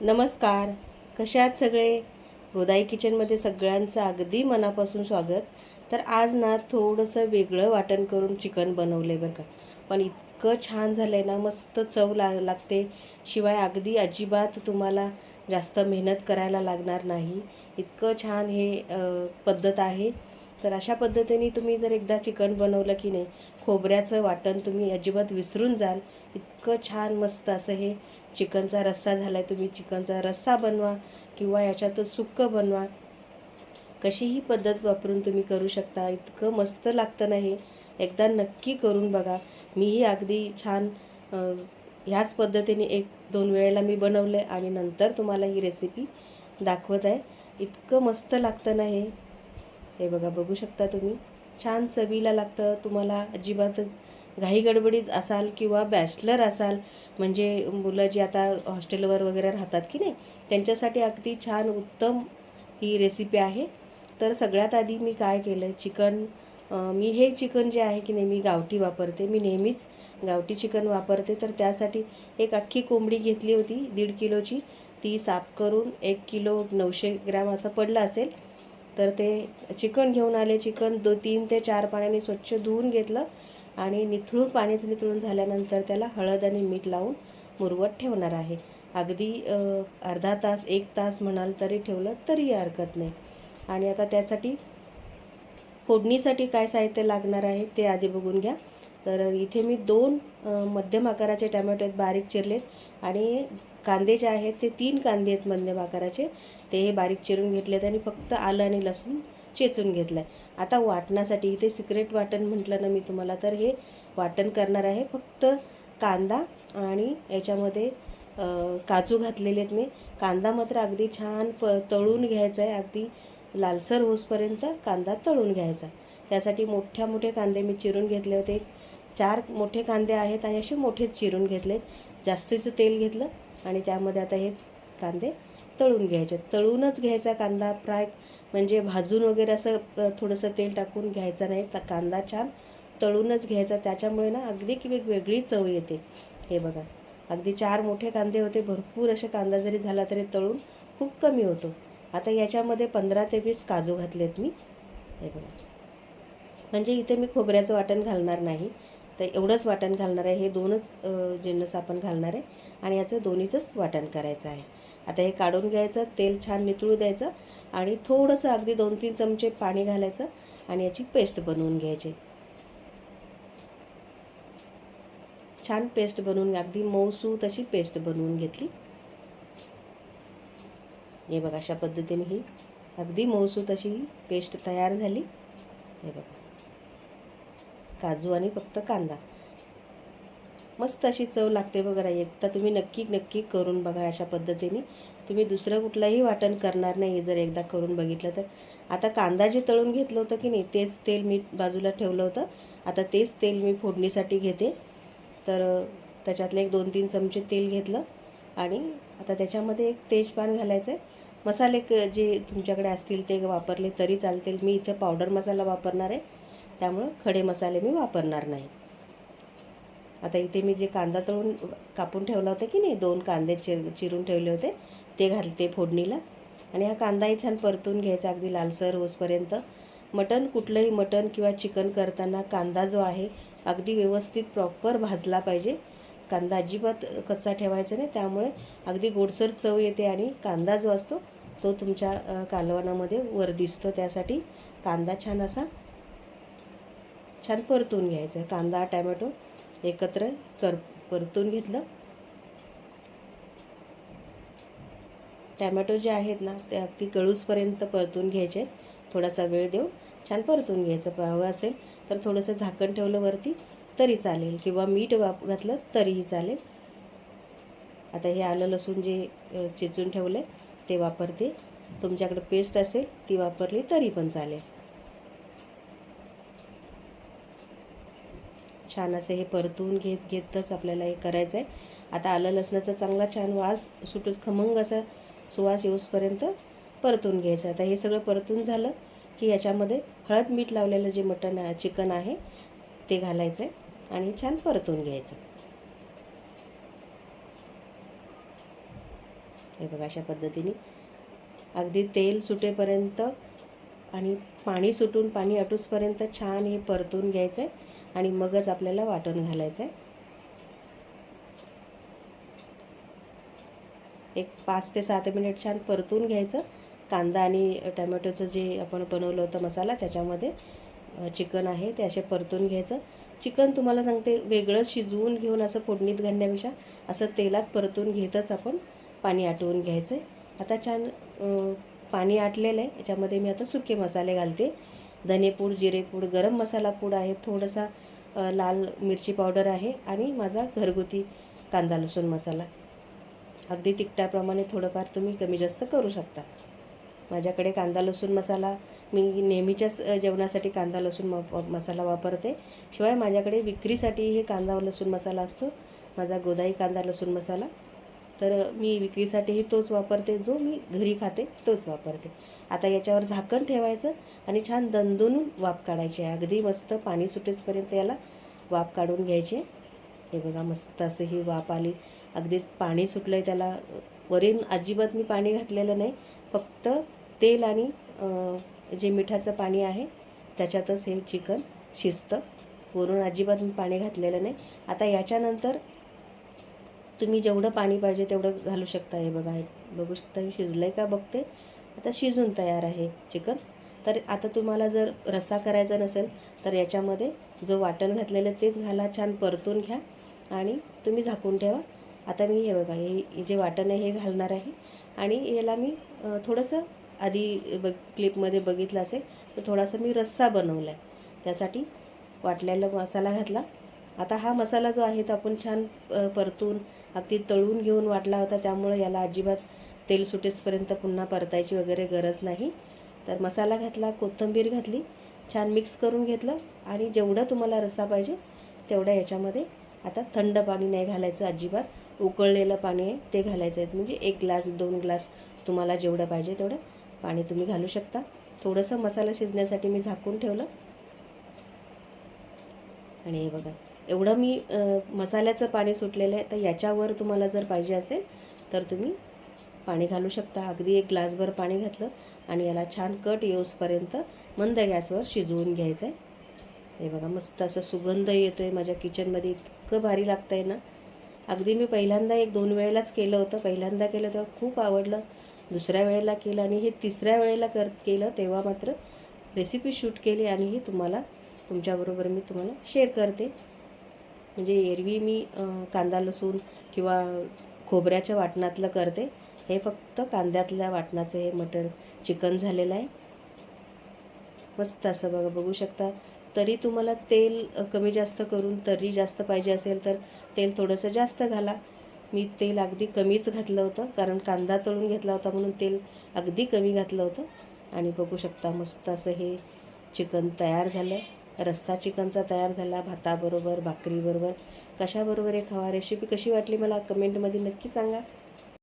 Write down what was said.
नमस्कार. कशा आहात सगळे? गोदाई किचनमध्ये सगळ्यांचं अगदी मनापासून स्वागत. तर आज ना थोडंसं वेगळं वाटण करून चिकन बनवलं आहे बरं का. पण इतकं छान झालं आहे ना मस्त चव ला लागते. शिवाय अगदी अजिबात तुम्हाला जास्त मेहनत करायला लागणार नाही. इतकं छान हे पद्धत आहे. तर अशा पद्धतीने तुम्ही जर एकदा चिकन बनवलं की नाही खोबऱ्याचं वाटण तुम्ही अजिबात विसरून जाल. इतकं छान मस्त असं हे चिकनचा रस्सा झाला आहे तुम्ही चिकनचा रस्सा बनवा किंवा याच्यात सुक्कं बनवा. कशीही पद्धत वापरून तुम्ही करू शकता. इतकं मस्त लागतं नाही हे. एकदा नक्की करून बघा. मीही अगदी छान ह्याच पद्धतीने एक दोन वेळेला मी बनवलं आहे आणि नंतर तुम्हाला ही रेसिपी दाखवत आहे. इतकं मस्त लागतं ना हे बघा बघू शकता तुम्ही. छान चवीला लागतं. तुम्हाला अजिबात घाई गडबडीत असाल किंवा बॅचलर असाल म्हणजे मुलं जी आता हॉस्टेलवर वगैरे राहतात की नाही त्यांच्यासाठी अगदी छान उत्तम ही रेसिपी आहे. तर सगळ्यात आधी मी काय केलं आहे चिकन मी हे चिकन जे आहे की नाही मी गावठी वापरते. मी नेहमीच गावठी चिकन वापरते. तर त्यासाठी एक अख्खी कोंबडी घेतली होती दीड किलोची. ती साफ करून एक किलो नऊशे ग्रॅम असं पडलं असेल तर ते चिकन घेऊन आले. चिकन दो तीन ते चार पाण्याने स्वच्छ धुवून घेतलं. आणि निथळून पाणीच निथळून झाल्यानंतर त्याला हळद आणि मीठ लावून मुरवत ठेवणार आहे. अगदी अर्धा तास एक तास म्हणाल तरी ठेवलं तरी हरकत नाही. आणि आता त्यासाठी फोडणीसाठी काय साहित्य लागणार आहे ते आधी बघून घ्या. तर इथे मी दोन मध्यम आकाराचे टमॅटो आहेत बारीक चिरलेत. आणि कांदे जे आहेत ते तीन कांदे आहेत मध्यम आकाराचे. ते हे बारीक चिरून घेतलेत आणि फक्त आलं आणि लसूण चेचून घेतलं आहे आता वाटणासाठी इथे सिक्रेट वाटण म्हटलं ना मी तुम्हाला तर हे वाटण करणार आहे फक्त कांदा आणि याच्यामध्ये काजू घातलेले आहेत मी. कांदा मात्र अगदी छान प तळून घ्यायचा आहे. अगदी लालसर होसपर्यंत कांदा तळून घ्यायचा त्यासाठी मोठ्या मोठे कांदे मी चिरून घेतले होते. चार मोठे कांदे आहेत आणि असे मोठेच चिरून घेतले जास्तीचं तेल घेतलं आणि त्यामध्ये आता हे कांदे तळून घ्यायचे तळूनच घ्यायचा कांदा फ्राय म्हणजे भाजून वगैरे असं थोडंसं तेल टाकून घ्यायचं नाही. तर कांदा छान तळूनच घ्यायचा. त्याच्यामुळे ना अगदी की एक वेगळी चव येते. हे बघा. अगदी चार मोठे कांदे होते. भरपूर असे कांदा जरी झाला तरी तळून खूप कमी होतो. आता याच्यामध्ये पंधरा ते वीस काजू घातलेत मी. हे बघा. म्हणजे इथे मी खोबऱ्याचं वाटण घालणार नाही. तर एवढंच वाटण घालणार आहे. हे दोनच जिन्नस आपण घालणार आहे. आणि याचं दोन्हीचंच वाटण करायचं आहे. आता हे काढून घ्यायचं तेल छान नितळू द्यायचं आणि थोडंसं अगदी दोन तीन चमचे पाणी घालायचं आणि याची पेस्ट बनवून घ्यायची. छान पेस्ट बनवून अगदी मऊसू तशी पेस्ट बनवून घेतली. हे बघा अशा पद्धतीने ही अगदी मऊसू तशी ही पेस्ट तयार झाली. हे बघा. काजू आणि फक्त कांदा. मस्त अशी चव लागते बघा एकदा तुम्ही नक्की नक्की करून बघा अशा पद्धतीने. तुम्ही दुसरं कुठलंही वाटण करणार नाही जर एकदा करून बघितलं तर. आता कांदा जे तळून घेतलं होतं की नाही तेच तेल मी बाजूला ठेवलं होतं. आता तेच तेल मी फोडणीसाठी घेते. तर त्याच्यातले एक दोन तीन चमचे तेल घेतलं. आणि आता त्याच्यामध्ये एक तेजपान घालायचं आहे मसाले क जे तुमच्याकडे असतील ते वापरले तरी चालतील. मी इथे पावडर मसाला वापरणार आहे. त्यामुळं खडे मसाले मी वापरणार नाही. आता इथे मी जे कांदा तळून कापून ठेवला होता की नाही दोन कांदे चिर चिरून ठेवले होते ते घालते फोडणीला. आणि हा कांदाही छान परतून घ्यायचा अगदी लालसर होसपर्यंत. मटण कुठलंही मटण किंवा चिकन करताना कांदा जो आहे अगदी व्यवस्थित प्रॉपर भाजला पाहिजे. कांदा अजिबात कच्चा ठेवायचा नाही त्यामुळे अगदी गोडसर चव येते आणि कांदा जो असतो तो तुमच्या कालवणामध्ये वर दिसतो. त्यासाठी कांदा छान असा छान परतून घ्यायचा. कांदा टॅमॅटो एकत्र कर परतून घेतलं. टॅमॅटो जे आहेत ना ते अगदी गळूसपर्यंत परतून घ्यायचे थोडासा वेळ देऊन छान परतून घ्यायचं. हवं असेल तर थोडंसं झाकण ठेवलं वरती तरी चालेल किंवा मीठ वाप घातलं तरीही चालेल. आता हे आलं लसूण जे चिचून चेचून ठेवलं आहे ते वापरते. तुमच्याकडे पेस्ट असेल ती वापरली तरी पण चालेल. छान असं हे परतून घेत घेतच आपल्याला हे करायचं आहे. आता आलं लसणाचा चांगला छान वास सुटूस खमंग असा सुवास येऊसपर्यंत परतून घ्यायचं आता हे सगळं परतून झालं की याच्यामध्ये हळद मीठ लावलेलं जे मटण आहे चिकन आहे ते घालायचं आहे आणि छान परतून घ्यायचं हे बघा अशा पद्धतीने अगदी तेल सुटेपर्यंत आणि पाणी सुटून पाणी अटूसपर्यंत छान हे परतून घ्यायचं आहे आणि मगच आपल्याला वाटण घालायचं आहे एक पाच ते सात मिनिट छान परतून घ्यायचं. कांदा आणि टमॅटोचं जे आपण बनवलं होतं मसाला त्याच्यामध्ये चिकन आहे ते असे परतून घ्यायचं. चिकन तुम्हाला सांगते वेगळं शिजवून घेऊन असं फोडणीत घालण्यापेक्षा असं तेलात परतून घेतच आपण पाणी आटवून घ्यायचं आहे आता छान पाणी आटलेलं आहे. याच्यामध्ये मी आता सुके मसाले घालते. धनेपूड जिरेपूड गरम मसाला पूड आहे. थोडासा लाल मिरची पावडर आहे आणि माझा घरगुती कांदा लसूण मसाला. अगदी तिखटाप्रमाणे थोडंफार तुम्ही कमी जास्त करू शकता. माझ्याकडे कांदा लसूण मसाला मी नेहमीच्याच जेवणासाठी कांदा लसूण म मसाला वापरते. शिवाय माझ्याकडे विक्रीसाठी हे कांदा लसूण मसाला असतो. माझा गोदाई कांदा लसूण मसाला. तर मी विक्रीसाठीही तोच वापरते जो मी घरी खाते तोच वापरते. आता याच्यावर झाकण ठेवायचं आणि छान दणदून वाफ काढायची आहे. अगदी मस्त पाणी सुटेसपर्यंत याला वाफ काढून घ्यायची हे बघा मस्त असं ही वाफ आली. अगदी पाणी सुटलं आहे त्याला. वरील अजिबात मी पाणी घातलेलं नाही. फक्त तेल आणि जे मिठाचं पाणी आहे त्याच्यातच हे चिकन शिजतं. वरून अजिबात मी पाणी घातलेलं नाही. आता याच्यानंतर तुम्ही जेवढं पाणी पाहिजे तेवढं घालू शकता. हे बघा हे बघू शकता हे शिजलं आहे का बघते? आता शिजून तयार आहे चिकन. तर आता तुम्हाला जर रस्सा करायचा नसेल तर याच्यामध्ये जो वाटण घातलेलं तेच घाला छान परतून घ्या आणि तुम्ही झाकून ठेवा. आता मी हे बघा हे जे वाटण आहे हे घालणार आहे आणि याला मी थोडंसं आधी बघ क्लिपमध्ये बघितलं असेल तर थोडासा मी रस्सा बनवला आहे त्यासाठी वाटलेला मसाला घातला. आता हा मसाला जो आहे तो आपण छान परतून अगदी तळून घेऊन वाटला होता त्यामुळं याला अजिबात तेल सुटेसपर्यंत पुन्हा परतायची वगैरे गरज नाही. तर मसाला घातला कोथिंबीर घातली छान मिक्स करून घेतलं आणि जेवढं तुम्हाला रस्सा पाहिजे तेवढं याच्यामध्ये आता थंड पाणी नाही घालायचं अजिबात उकळलेलं पाणी आहे ते घालायचं आहे. म्हणजे एक ग्लास दोन ग्लास तुम्हाला जेवढं पाहिजे तेवढं पाणी तुम्ही घालू शकता. थोडंसं मसाला शिजण्यासाठी मी झाकून ठेवलं. आणि हे बघा एवढं मी मसाल्याचं पाणी सुटलेलं आहे तर याच्यावर तुम्हाला जर पाहिजे असेल तर तुम्ही पाणी घालू शकता. अगदी एक ग्लासभर पाणी घातलं आणि याला छान कट येऊसपर्यंत मंद गॅसवर शिजवून घ्यायचं आहे. हे बघा मस्त असं सुगंध येतो आहे माझ्या किचनमध्ये इतकं भारी लागतं आहे ना. अगदी मी पहिल्यांदा एक दोन वेळेलाच केलं होतं. पहिल्यांदा केलं तेव्हा खूप आवडलं. दुसऱ्या वेळेला केलं आणि हे तिसऱ्या वेळेला कर केलं तेव्हा मात्र रेसिपी शूट केली आणि ही तुम्हाला तुमच्याबरोबर मी तुम्हाला शेअर करते. म्हणजे एरवी मी कांदा लसूण किंवा खोबऱ्याच्या वाटणातलं करते. हे फक्त कांद्यातल्या वाटणाचं हे मटण चिकन झालेलं आहे. मस्त असं बघा बघू शकता. तरी तुम्हाला तेल कमी जास्त करून तरी जास्त पाहिजे असेल तर तेल थोडंसं जास्त घाला. मी तेल अगदी कमीच घातलं होतं कारण कांदा तळून घेतला होता म्हणून तेल अगदी कमी घातलं होतं. आणि बघू शकता मस्त असं हे चिकन तयार झालं. रस्सा चिकनचा तयार झाला भाताबरोबर भाकरीबरोबर. कशाबरोबर हे खावा रेसिपी कशी वाटली मला कमेंटमध्ये नक्की सांगा.